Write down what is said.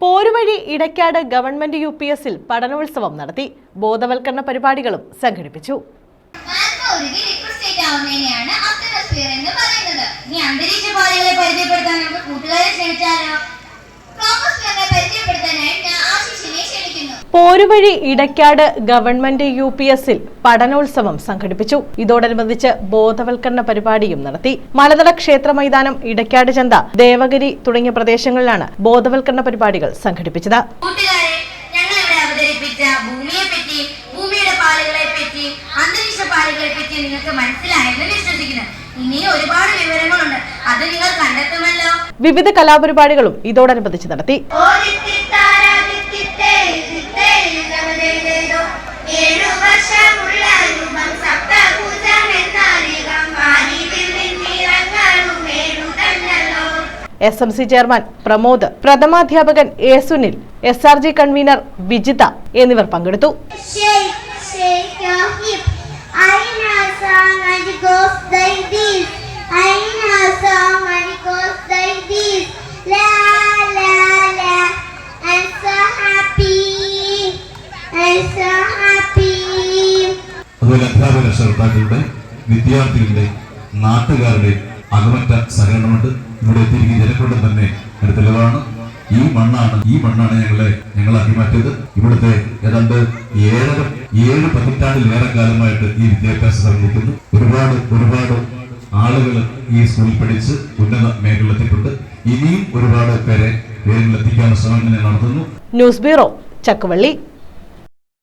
Poruvazhi Edakkad government U P എസിൽ പഠനോത്സവം നടത്തി. ബോധവൽക്കരണ പരിപാടികളും സംഘടിപ്പിച്ചു. അന്തരീക്ഷ പാളികളെ പരിചയപ്പെടുത്താൻ നമുക്ക് കൂട്ടുകാരെ ക്ഷണിച്ചാലോ? Poruvazhi Edakkad government U P എസിൽ പഠനോത്സവം സംഘടിപ്പിച്ചു. ഇതോടനുബന്ധിച്ച് ബോധവൽക്കരണ പരിപാടിയും നടത്തി. മലനട ക്ഷേത്ര മൈതാനം ഇടയ്ക്കാട് ചന്ത ദേവഗിരി തുടങ്ങിയ പ്രദേശങ്ങളിലാണ് ബോധവൽക്കരണ പരിപാടികൾ സംഘടിപ്പിച്ചത്. നിങ്ങൾക്ക് മനസ്സിലായെന്ന് വിശ്വസിക്കുന്നു. ഇനിയും ഒരുപാട് വിവരങ്ങളുണ്ട്. അത് നിങ്ങൾ കണ്ടെത്തുമല്ലോ. വിവിധ കലാപരിപാടികളും ഇതോടനുബന്ധിച്ച് നടത്തി. S M C chairman Pramod പ്രഥമാധ്യാപകൻ A Sunil S R G convener Vijitha എന്നിവർ പങ്കെടുത്തു. അതുപോലെ അധ്യാപക രക്ഷകർത്താക്കളുടെ വിദ്യാർത്ഥികളുടെ നാട്ടുകാരുടെ അകമറ്റ സഹകരണമുണ്ട്. ഇവിടെ എത്തിയിരിക്കുന്ന ജനക്കൂട്ടം തന്നെ തെളിവാണ്. ഈ മണ്ണാണ് ഈ മണ്ണാണ് ഞങ്ങളെ ഞങ്ങളാക്കി മാറ്റിയത് ഇവിടുത്തെ ഏതാണ്ട് ഏഴര ഏഴ് പതിറ്റാണ്ടിലേറെ കാലമായിട്ട് ഈ വിദ്യാഭ്യാസ സംബന്ധിക്കുന്നു ഒരുപാട് ഒരുപാട് ആളുകൾ ഈ സ്കൂളിൽ പഠിച്ച് ഉന്നത മേഖലയിലെത്തിയിട്ടുണ്ട് ഇനിയും ഒരുപാട് പേരെ പേരിലെത്തിക്കാനുള്ള ശ്രമങ്ങൾ ഞാൻ നടത്തുന്നു. News bureau Chakkuvally.